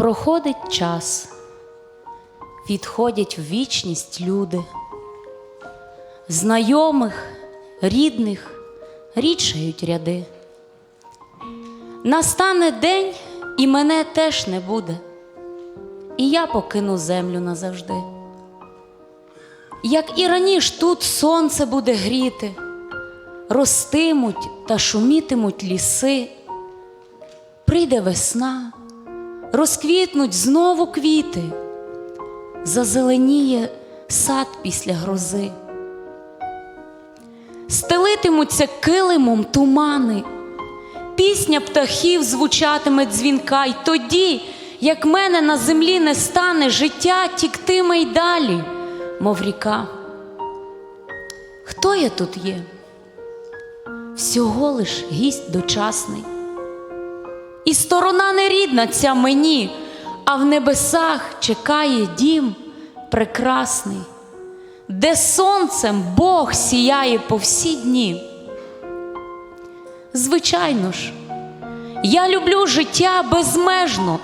Проходить час, відходять в вічність люди, знайомих, рідних рідшають ряди. Настане день, і мене теж не буде, і я покину землю назавжди. Як і раніше тут сонце буде гріти, ростимуть та шумітимуть ліси, прийде весна, розквітнуть знову квіти, зазеленіє сад після грози, стелитимуться килимом тумани, пісня птахів звучатиме дзвінка, й тоді, як мене на землі не стане, життя тіктиме й далі, мов ріка. Хто я тут є? Всього лиш гість дочасний. І сторона нерідна ця мені, а в небесах чекає дім прекрасний, де сонцем Бог сіяє по всі дні. Звичайно ж, я люблю життя безмежно,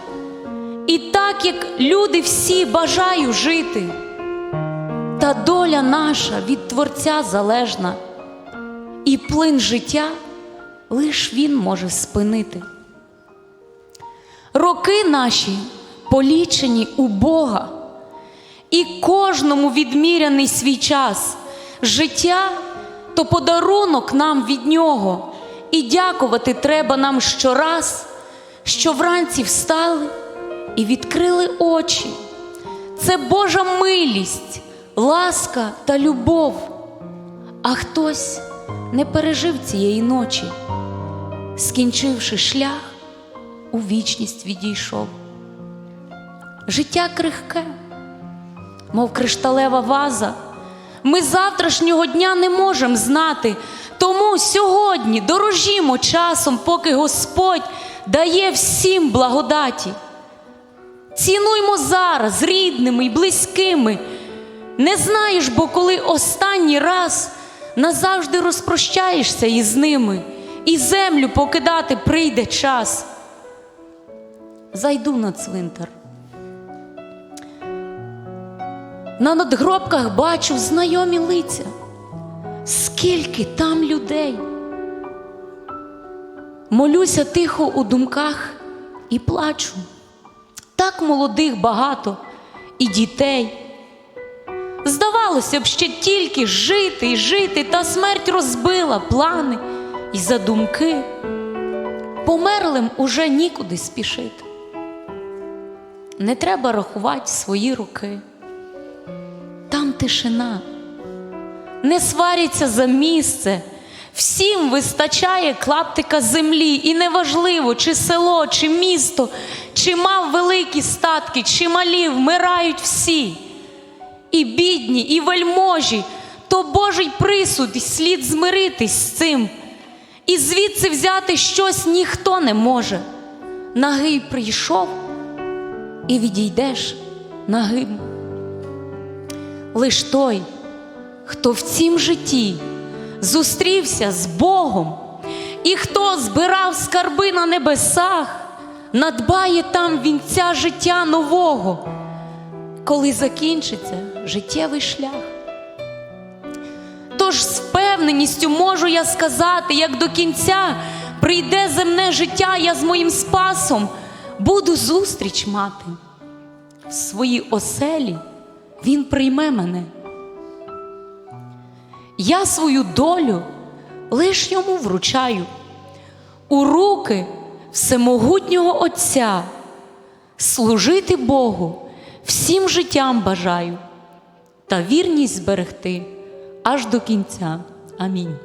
і так як люди всі бажаю жити, та доля наша від Творця залежна, і плин життя лиш він може спинити. Роки наші полічені у Бога, і кожному відміряний свій час. Життя то подарунок нам від нього, і дякувати треба нам щораз, що вранці встали і відкрили очі. Це Божа милість, ласка та любов. А хтось не пережив цієї ночі, скінчивши шлях у вічність відійшов. Життя крихке, мов кришталева ваза. Ми завтрашнього дня не можемо знати, тому сьогодні дорожімо часом, поки Господь дає всім благодаті. Цінуймо зараз рідними і близькими. Не знаєш, бо коли останній раз назавжди розпрощаєшся із ними, і землю покидати прийде час зайду на цвинтар. На надгробках бачу знайомі лиця, скільки там людей. Молюся тихо у думках і плачу. Так молодих багато і дітей. Здавалося б, ще тільки жити і жити, та смерть розбила плани і задумки. Померлим уже нікуди спішити. Не треба рахувати свої руки. Там тишина, не сваряться за місце. Всім вистачає клаптика землі, і неважливо, чи село, чи місто, чи мав великі статки, чи малі, вмирають всі. І бідні, і вельможі, то Божий присуд, і слід змиритись з цим. І звідси взяти щось ніхто не може. Нагий прийшов і відійдеш нагим. Лиш той, хто в цім житті зустрівся з Богом, і хто збирав скарби на небесах, надбає там вінця життя нового, коли закінчиться життєвий шлях. Тож з впевненістю можу я сказати, як до кінця прийде земне життя, я з моїм спасом буду зустріч мати. В своїй оселі Він прийме мене. Я свою долю лиш йому вручаю у руки всемогутнього Отця, служити Богу всім життям бажаю та вірність зберегти аж до кінця. Амінь.